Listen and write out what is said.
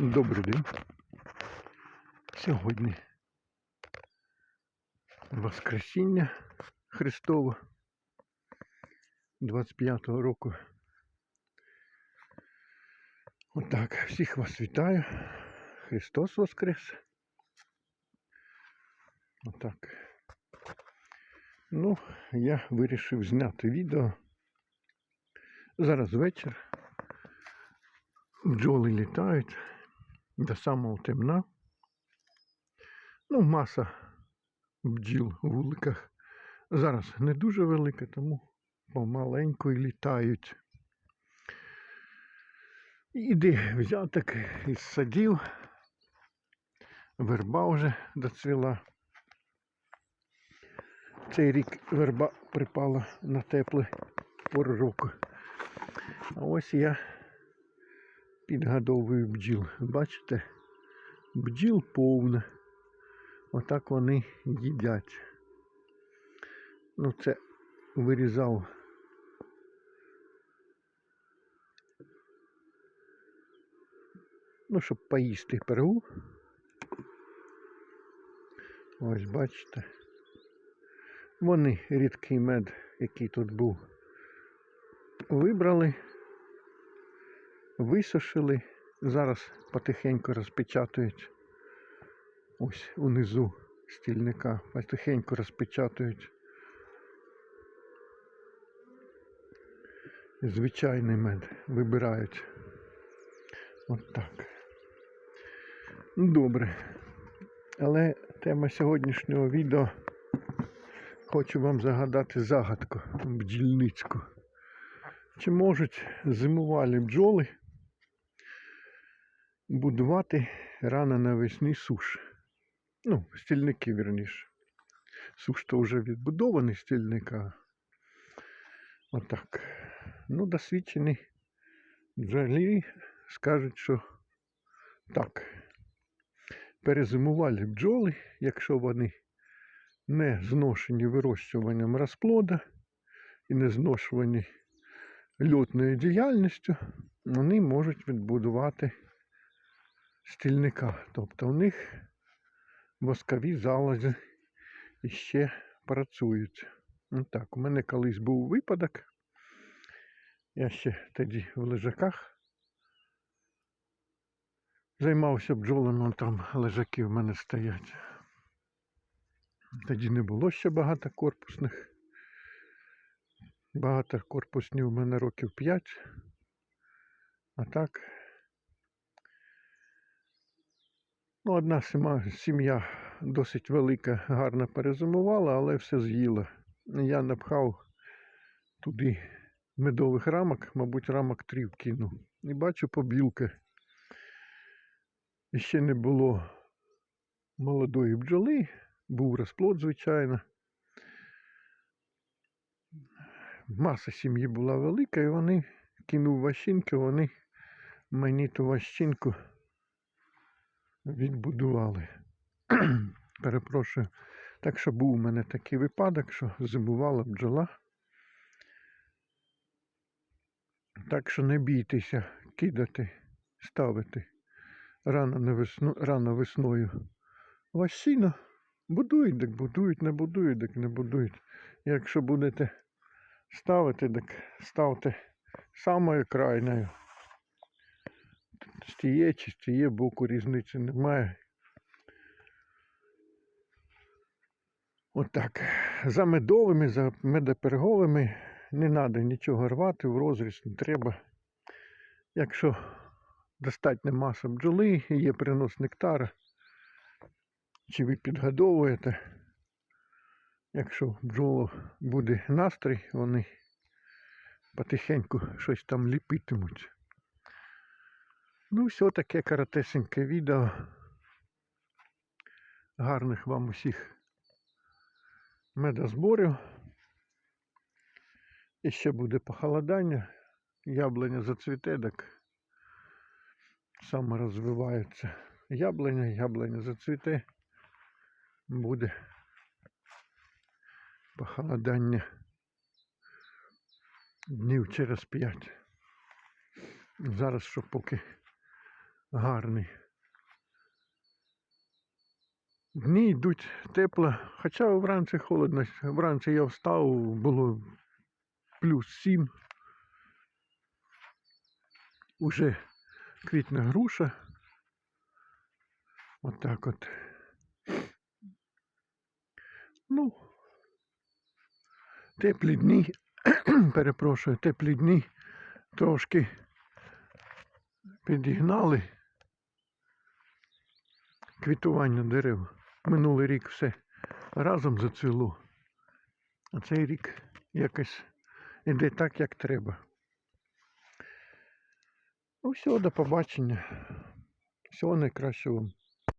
Добрий день. Сьогодні Воскресіння Христове 25-го року. Отак, всіх вас вітаю. Христос Воскрес. Отак. Ну, я вирішив зняти відео. Зараз вечір. Бджоли літають до самого темна. Ну, маса бджіл у вуликах зараз не дуже велика, тому помаленьку і літають. Іди взяток із садів. Верба вже доцвіла. Цей рік верба припала на тепле пору року. А ось я підгодовую бджіл. Бачите? Бджіл повно. Отак вони їдять. Ну це вирізав. Ну, щоб поїсти пергу. Ось бачите. Вони рідкий мед, який тут був, вибрали висушили. Зараз потихеньку розпечатують. Ось унизу стільника. Потихеньку розпечатують. Звичайний мед вибирають. От так. Добре. Але тема сьогоднішнього відео хочу вам загадати загадку бджільницьку. Чи можуть зимувалі бджоли будувати рано навесні суш. Ну, стільники, вірніше. Суш то вже відбудований стільника. Отак. Ну, досвідчені бджолі скажуть, що так. Перезимували бджоли, якщо вони не зношені вирощуванням розплода і не зношувані льотною діяльністю, вони можуть відбудувати стільника. Тобто у них воскові залози іще працюють. Ну так, у мене колись був випадок. Я ще тоді в лежаках займався бджолами, там лежаки в мене стоять. Тоді не було ще багатокорпусних. Багатокорпусні у мене років 5. А так Ну, одна сім'я досить велика, гарно перезимувала, але все з'їла. Я напхав туди медових рамок, мабуть, рамок три вкинув. І бачу побілки. І ще не було молодої бджоли, був розплод, звичайно. Маса сім'ї була велика, і вони кинув ващинки, вони мені ту ващинку відбудували. Перепрошую. Так що був у мене такий випадок, що зимувала бджола. Так що не бійтеся кидати, ставити рано, на весну, рано весною. Васіно будують, так будують, не будують, так не будують. Якщо будете ставити, так ставте самою крайною з тієї чи з тієї боку різниці немає. Отак. За медовими, за медоперговими не треба нічого рвати, в розріз не треба. Якщо достатня маса бджоли, є принос нектара, чи ви підгодовуєте, якщо бджоло буде настрій, вони потихеньку щось там ліпитимуть. Ну, все таке коротесеньке відео. Гарних вам усіх медозборів. І ще буде похолодання. Яблуня зацвіте, так саме розвивається. Яблуня, яблуня зацвіте. Буде похолодання днів через п'ять. Зараз що поки гарний. Дні йдуть тепло, хоча вранці холодно. Вранці я встав, було плюс 7. Уже квітне груша. Отак от. Ну, теплі дні, перепрошую, теплі дні трошки підігнали квітування дерев. Минулий рік все разом зацвіло. А цей рік якось іде так, як треба. Ну, все, до побачення. Всього найкращого вам.